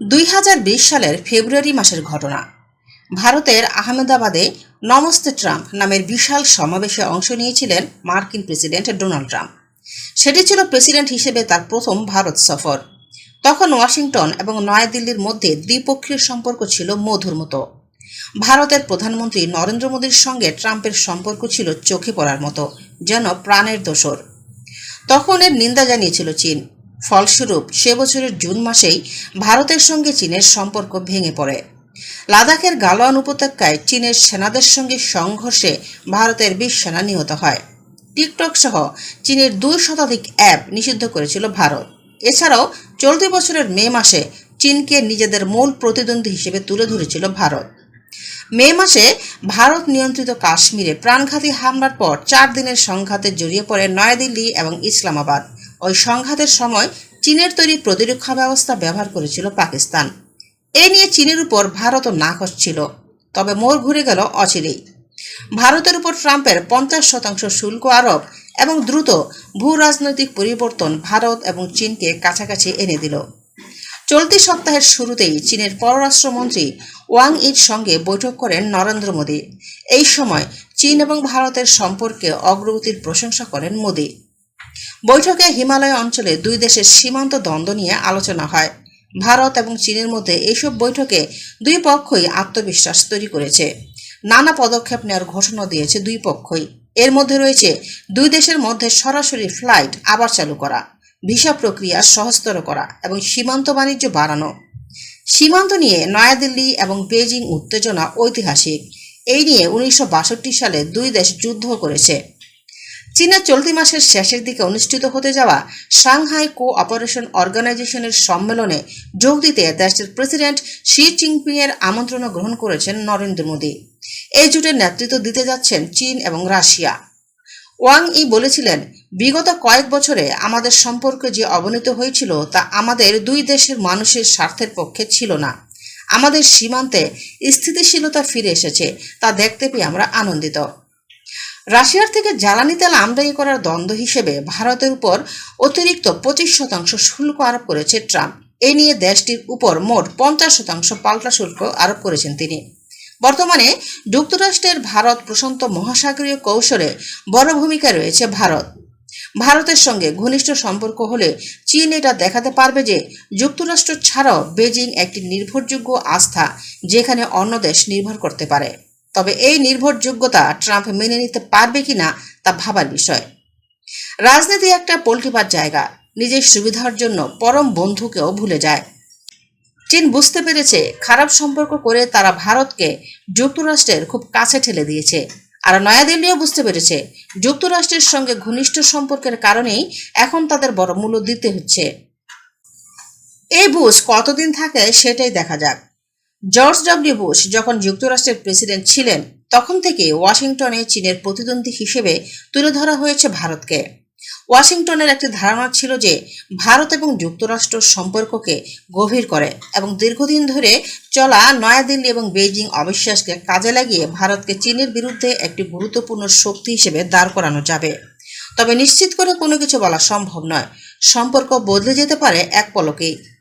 দুই হাজার বিশ সালের ফেব্রুয়ারি মাসের ঘটনা। ভারতের আহমেদাবাদে নমস্তে ট্রাম্প নামের বিশাল সমাবেশে অংশ নিয়েছিলেন মার্কিন প্রেসিডেন্ট ডোনাল্ড ট্রাম্প। সেটি ছিল প্রেসিডেন্ট হিসেবে তার প্রথম ভারত সফর। তখন ওয়াশিংটন এবং নয়াদিল্লির মধ্যে দ্বিপক্ষীয় সম্পর্ক ছিল মধুর মতো। ভারতের প্রধানমন্ত্রী নরেন্দ্র মোদীর সঙ্গে ট্রাম্পের সম্পর্ক ছিল চোখে পড়ার মতো, যেন প্রাণের দোসর। তখন এর নিন্দা জানিয়েছিল চীন। ফলস্বরূপ সে বছরের জুন মাসেই ভারতের সঙ্গে চীনের সম্পর্ক ভেঙে পড়ে। লাদাখের গালোয়ান উপত্যকায় চীনের সেনাদের সঙ্গে সংঘর্ষে ভারতের বিশ সেনা নিহত হয়। টিকটক সহ চীনের দুই শতাধিক অ্যাপ নিষিদ্ধ করেছিল ভারত। এছাড়াও চলতি বছরের মে মাসে চীনকে নিজেদের মূল প্রতিদ্বন্দ্বী হিসেবে তুলে ধরেছিল ভারত। মে মাসে ভারত নিয়ন্ত্রিত কাশ্মীরে প্রাণঘাতী হামলার পর চার দিনের সংঘাতে জড়িয়ে পড়ে নয়াদিল্লি এবং ইসলামাবাদ। ওই সংঘাতের সময় চীনের তৈরি প্রতিরক্ষা ব্যবস্থা ব্যবহার করেছিল পাকিস্তান। এ নিয়ে চীনের উপর ভারতও নাকচ ছিল, তবে মোর ঘুরে গেল অচিরেই। ভারতের উপর ট্রাম্পের পঞ্চাশ শতাংশ শুল্ক আরোপ এবং দ্রুত ভূ রাজনৈতিক পরিবর্তন ভারত এবং চীনকে কাছাকাছি এনে দিল। চলতি সপ্তাহের শুরুতেই চীনের পররাষ্ট্রমন্ত্রী ওয়াং ইর সঙ্গে বৈঠক করেন নরেন্দ্র মোদী। এই সময় চীন এবং ভারতের সম্পর্কে অগ্রগতির প্রশংসা করেন মোদী। বৈঠকে হিমালয় অঞ্চলে দুই দেশের সীমান্ত দ্বন্দ্ব নিয়ে আলোচনা হয়। ভারত এবং চীনের মধ্যে এইসব বৈঠকে দুই পক্ষই আত্মবিশ্বাস তৈরি করেছে। নানা পদক্ষেপ নেওয়ার ঘোষণা দিয়েছে দুই পক্ষই। এর মধ্যে রয়েছে দুই দেশের মধ্যে সরাসরি ফ্লাইট আবার চালু করা, ভিসা প্রক্রিয়া সহজতর করা এবং সীমান্ত বাণিজ্য বাড়ানো। সীমান্ত নিয়ে নয়াদিল্লি এবং বেজিং উত্তেজনা ঐতিহাসিক। এই নিয়ে উনিশশো বাষট্টি সালে দুই দেশ যুদ্ধ করেছে। চীনের চলতি মাসের শেষের দিকে অনুষ্ঠিত হতে যাওয়া সাংহাই কো অপারেশন অর্গানাইজেশনের সম্মেলনে যোগ দিতে দেশটির প্রেসিডেন্ট শি এর আমন্ত্রণ গ্রহণ করেছেন নরেন্দ্র মোদী। এই জোটের নেতৃত্ব দিতে যাচ্ছেন চীন এবং রাশিয়া। ওয়াং ই বলেছিলেন, বিগত কয়েক বছরে আমাদের সম্পর্কে যে অবনতি হয়েছিল তা আমাদের দুই দেশের মানুষের স্বার্থের পক্ষে ছিল না। আমাদের সীমান্তে স্থিতিশীলতা ফিরে এসেছে, তা দেখতে পেয়ে আমরা আনন্দিত। রাশিয়ার থেকে জ্বালানি তেল আমদানি করার দ্বন্দ্ব হিসেবে ভারতের উপর অতিরিক্ত পঁচিশ শতাংশ শুল্ক আরোপ করেছে ট্রাম্প। এ নিয়ে দেশটির উপর মোট পঞ্চাশ শতাংশ পাল্টা শুল্ক আরোপ করেছেন তিনি। বর্তমানে যুক্তরাষ্ট্রের ভারত প্রশান্ত মহাসাগরীয় কৌশলে বড় ভূমিকা রয়েছে ভারত। ভারতের সঙ্গে ঘনিষ্ঠ সম্পর্ক হলে চীন এটা দেখাতে পারবে যে যুক্তরাষ্ট্র ছাড়াও বেজিং একটি নির্ভরযোগ্য আস্থা যেখানে অন্য দেশ নির্ভর করতে পারে। তবে এই নির্ভরযোগ্যতা ট্রাম্প মেনে নিতে পারবে কিনা তা ভাবার বিষয়। রাজনীতি একটা পল্টিপার জায়গা, নিজের সুবিধার জন্য পরম বন্ধুকেও ভুলে যায়। চীন বুঝতে পেরেছে খারাপ সম্পর্ক করে তারা ভারতকে যুক্তরাষ্ট্রের খুব কাছে ঠেলে দিয়েছে। আর নয়াদিল্লিও বুঝতে পেরেছে, যুক্তরাষ্ট্রের সঙ্গে ঘনিষ্ঠ সম্পর্কের কারণেই এখন তাদের বড় মূল্য দিতে হচ্ছে। এই বুঝ কতদিন থাকে সেটাই দেখা যাক। জর্জ ডব্লিউ বুশ যখন যুক্তরাষ্ট্রের প্রেসিডেন্ট ছিলেন, তখন থেকে ওয়াশিংটনে চীনের প্রতিদ্বন্দ্বী হিসেবে তুলে ধরা হয়েছে ভারতকে। ওয়াশিংটনের একটি ধারণা ছিল যে ভারত এবং যুক্তরাষ্ট্র সম্পর্ককে গভীর করে এবং দীর্ঘদিন ধরে চলা নয়াদিল্লি এবং বেইজিং অবিশ্বাসকে কাজে লাগিয়ে ভারতকে চীনের বিরুদ্ধে একটি গুরুত্বপূর্ণ শক্তি হিসেবে দাঁড় করানো যাবে। তবে নিশ্চিত করে কোনো কিছু বলা সম্ভব নয়। সম্পর্ক বদলে যেতে পারে এক পলকেই।